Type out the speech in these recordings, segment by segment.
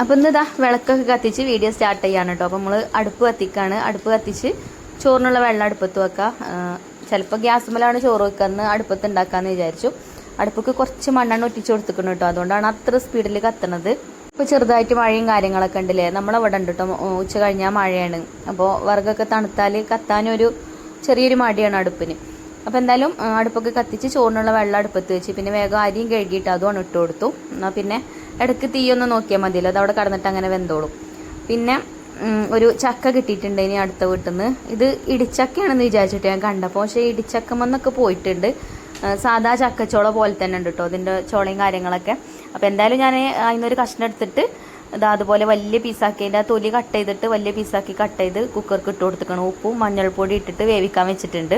അപ്പം ഇന്ന് ഇതാ വിളക്കൊക്കെ കത്തിച്ച് വീഡിയോ സ്റ്റാർട്ട് ചെയ്യാണ് കേട്ടോ അപ്പം നമ്മൾ അടുപ്പ് കത്തിക്കാണ്. അടുപ്പ് കത്തിച്ച് ചോറിനുള്ള വെള്ളം അടുപ്പത്ത് വെക്കാം. ചിലപ്പോൾ ഗ്യാസ് മലയാണ് ചോറ് വെക്കാന്ന് അടുപ്പത്ത് ഉണ്ടാക്കാന്ന് വിചാരിച്ചു. അടുപ്പൊക്കെ കുറച്ച് മണ്ണെണ്ണ ഒറ്റിച്ച് കൊടുത്തിക്കണം കേട്ടോ അതുകൊണ്ടാണ് അത്ര സ്പീഡിൽ കത്തണത്. ഇപ്പോൾ ചെറുതായിട്ട് മഴയും കാര്യങ്ങളൊക്കെ ഉണ്ടല്ലേ? നമ്മളവിടെ ഉണ്ട് കേട്ടോ ഉച്ച കഴിഞ്ഞാൽ മഴയാണ്. അപ്പോൾ വിറകൊക്കെ തണുത്താൽ കത്താനൊരു ചെറിയൊരു മടിയാണ് അടുപ്പിന്. അപ്പോൾ എന്തായാലും അടുപ്പൊക്കെ കത്തിച്ച് ചോറിനുള്ള വെള്ളം അടുപ്പത്ത് വെച്ച്. പിന്നെ വേഗം അരിയും കഴുകിയിട്ട് അതുമാണ് ഇട്ട് കൊടുത്തു. എന്നാൽ പിന്നെ ഇടയ്ക്ക് തീയൊന്ന് നോക്കിയാൽ മതിയല്ലോ. അത് അവിടെ കടന്നിട്ട് അങ്ങനെ വെന്തോളും. പിന്നെ ഒരു ചക്ക കിട്ടിയിട്ടുണ്ട് ഇനി അടുത്ത വീട്ടിൽ നിന്ന് ഇത് ഇടിച്ചക്കയാണെന്ന് വിചാരിച്ചിട്ട് ഞാൻ കണ്ടപ്പോൾ പക്ഷേ ഇടിച്ചക്കമെന്നൊക്കെ പോയിട്ടുണ്ട്. സാധാ ചക്കച്ചോള പോലെ തന്നെ ഉണ്ട് കേട്ടോ അതിന്റെ ചോളയും കാര്യങ്ങളൊക്കെ. അപ്പോൾ എന്തായാലും ഞാൻ അതിനൊരു കഷ്ണം എടുത്തിട്ട് ഇതാ അതുപോലെ വലിയ പീസാക്കി അതിന്റെ തൊലി കട്ട് ചെയ്തിട്ട് വലിയ പീസാക്കി കട്ട് ചെയ്ത് കുക്കർക്ക് ഇട്ട് കൊടുത്തിക്കണം ഉപ്പും മഞ്ഞൾപ്പൊടി ഇട്ടിട്ട് വേവിക്കാൻ വെച്ചിട്ടുണ്ട്.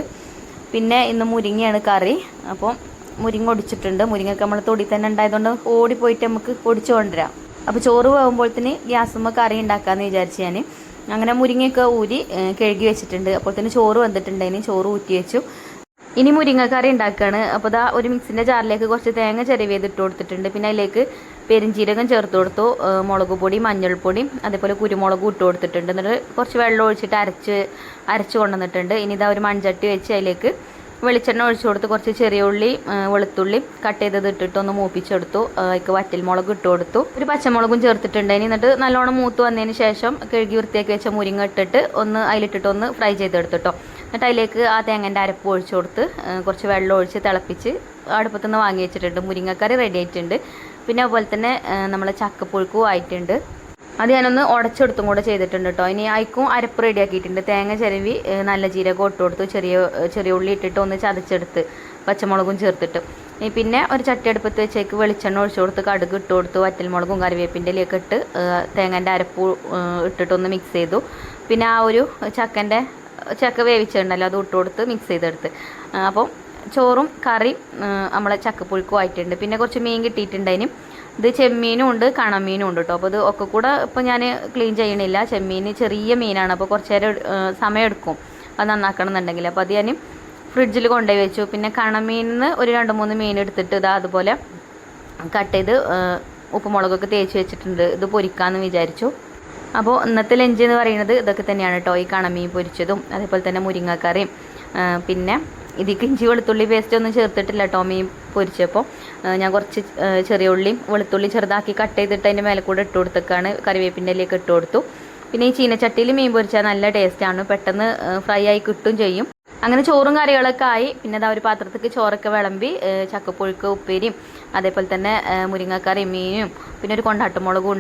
പിന്നെ ഇന്ന് മുരിങ്ങയാണ് കറി. അപ്പം മുരിങ്ങ ഒടിച്ചിട്ടുണ്ട്. മുരിങ്ങയൊക്കെ നമ്മൾ തൊടി തന്നെ ഉണ്ടായതുകൊണ്ട് ഓടിപ്പോയിട്ട് നമുക്ക് ഒടിച്ചു കൊണ്ടുവരാം. അപ്പോൾ ചോറ് പോകുമ്പോഴത്തേന് ഗ്യാസുമ്മ കറി ഉണ്ടാക്കാമെന്ന് വിചാരിച്ച് ഞാൻ അങ്ങനെ മുരിങ്ങയൊക്കെ ഊരി കഴുകി വെച്ചിട്ടുണ്ട്. അപ്പോൾ തന്നെ ചോറ് വന്നിട്ടുണ്ട്. ഇനി ചോറ് ഊറ്റി വെച്ചു. ഇനി മുരിങ്ങക്കറി ഉണ്ടാക്കുകയാണ് അപ്പോൾ ഇതാ ഒരു മിക്സിന്റെ ജാറിലേക്ക് കുറച്ച് തേങ്ങ ചെറിയ ഇട്ട് കൊടുത്തിട്ടുണ്ട്. പിന്നെ അതിലേക്ക് പെരിഞ്ചീരകം ചേർത്ത് കൊടുത്തു മുളക് പൊടി മഞ്ഞൾപ്പൊടി അതേപോലെ കുരുമുളകും ഇട്ട് കൊടുത്തിട്ടുണ്ട്. എന്നിട്ട് കുറച്ച് വെള്ളം ഒഴിച്ചിട്ട് അരച്ച് അരച്ച് കൊണ്ടുവന്നിട്ടുണ്ട്. ഇനി ഇതാ ഒരു മൺചട്ടി വെച്ച് അതിലേക്ക് വെളിച്ചെണ്ണ ഒഴിച്ചു കൊടുത്ത് കുറച്ച് ചെറിയ ഉള്ളി വെളുത്തുള്ളി കട്ട് ചെയ്തത് ഇട്ടിട്ട് ഒന്ന് മൂപ്പിച്ചെടുത്തു. അതിക്ക് അതിലേക്ക് വറ്റൽ മുളക് ഇട്ട് കൊടുത്തു. ഒരു പച്ചമുളകും ചേർത്തിട്ടുണ്ട്. ഇനി എന്നിട്ട് നല്ലോണം മൂത്ത് വന്നതിന് ശേഷം കഴുകി വൃത്തിയാക്കി വെച്ച മുരിങ്ങ ഇട്ടിട്ട് ഒന്ന് അതിലിട്ടിട്ട് ഒന്ന് ഫ്രൈ ചെയ്തെടുത്തിട്ടോ എന്നിട്ട് അതിലേക്ക് ആ തേങ്ങന്റെ അരപ്പ് ഒഴിച്ചു കൊടുത്ത് കുറച്ച് വെള്ളം ഒഴിച്ച് തിളപ്പിച്ച് അടുപ്പത്തു നിന്ന് വാങ്ങി വെച്ചിട്ടുണ്ട്. മുരിങ്ങക്കറി റെഡി ആയിട്ടുണ്ട്. പിന്നെ അതുപോലെ തന്നെ നമ്മളെ ചക്കപ്പുഴുക്കും ആയിട്ടുണ്ട്. അത് ഞാനൊന്ന് ഉടച്ചെടുത്തും കൂടെ ചെയ്തിട്ടുണ്ട് കേട്ടോ ഇനി അയക്കും അരപ്പ് റെഡിയാക്കിയിട്ടുണ്ട് തേങ്ങ ചിരവി നല്ല ജീരകം ഇട്ട് കൊടുത്തു. ചെറിയ ചെറിയ ഉള്ളി ഇട്ടിട്ട് ഒന്ന് ചതച്ചെടുത്ത് പച്ചമുളകും ചേർത്തിട്ട്. ഇനി പിന്നെ ഒരു ചട്ടി അടുപ്പത്ത് വെച്ചേക്ക് വെളിച്ചെണ്ണ ഒഴിച്ചു കൊടുത്ത് കടുക് ഇട്ട് കൊടുത്തു. വറ്റൽമുളകും കറിവേപ്പിന്റെ ഇലയൊക്കെ ഇട്ട് തേങ്ങേന്റെ അരപ്പ് ഇട്ടിട്ടൊന്ന് മിക്സ് ചെയ്തു. പിന്നെ ആ ഒരു ചക്കന്റെ ചക്ക വേവിച്ചിട്ടുണ്ടല്ലോ അത് ഇട്ട് കൊടുത്ത് മിക്സ് ചെയ്തെടുത്ത്. അപ്പം ചോറും കറിയും നമ്മളെ ചക്കപ്പുഴുക്കും ആയിട്ടുണ്ട് പിന്നെ കുറച്ച് മീൻ കിട്ടിയിട്ടുണ്ടതിനും ഇത് ചെമ്മീനും ഉണ്ട് കണമീനും ഉണ്ട് കേട്ടോ അപ്പോൾ ഇത് ഒക്കെ കൂടെ ഇപ്പോൾ ഞാൻ ക്ലീൻ ചെയ്യണില്ല. ചെമ്മീൻ ചെറിയ മീനാണ്. അപ്പോൾ കുറച്ച് നേരം സമയമെടുക്കും അത് നന്നാക്കണം എന്നുണ്ടെങ്കിൽ അപ്പോൾ അത് ഞാൻ ഫ്രിഡ്ജിൽ കൊണ്ടുപോയി വെച്ചു. പിന്നെ കണമീനിൽ നിന്ന് ഒരു രണ്ട് മൂന്ന് മീൻ എടുത്തിട്ട് ഇതാ അതുപോലെ കട്ട് ചെയ്ത് ഉപ്പുമുളകൊക്കെ തേച്ച് വെച്ചിട്ടുണ്ട്. ഇത് പൊരിക്കാമെന്ന് വിചാരിച്ചു. അപ്പോൾ ഇന്നത്തെ ലഞ്ച് എന്ന് പറയുന്നത് ഇതൊക്കെ തന്നെയാണ് കേട്ടോ ഈ കണമീൻ പൊരിച്ചതും അതേപോലെ തന്നെ മുരിങ്ങക്കറിയും. പിന്നെ ഇതിക്ക് ഇഞ്ചി വെളുത്തുള്ളി പേസ്റ്റ് ഒന്നും ചേർത്തിട്ടില്ല ടോമിയും പൊരിച്ചപ്പോൾ. ഞാൻ കുറച്ച് ചെറിയ ഉള്ളിയും വെളുത്തുള്ളി ചെറുതാക്കി കട്ട് ചെയ്തിട്ട് അതിന്റെ മേലെ കൂടെ ഇട്ട് കൊടുത്തേക്കാണ്. കറിവേപ്പിന്റെ ഇലയൊക്കെ ഇട്ട് കൊടുത്തു. പിന്നെ ഈ ചീനച്ചട്ടിയിൽ മീൻ പൊരിച്ചാൽ നല്ല ടേസ്റ്റാണ് പെട്ടെന്ന് ഫ്രൈ ആയി കിട്ടും ചെയ്യും. അങ്ങനെ ചോറും കറികളൊക്കെ ആയി. പിന്നെ അതാ ഒരു പാത്രത്തേക്ക് ചോറൊക്കെ വിളമ്പി ചക്കപ്പുഴുക്ക് ഉപ്പേരിയും അതേപോലെ തന്നെ മുരിങ്ങക്കറി മീനും പിന്നെ ഒരു കൊണ്ടാട്ടുമുളകും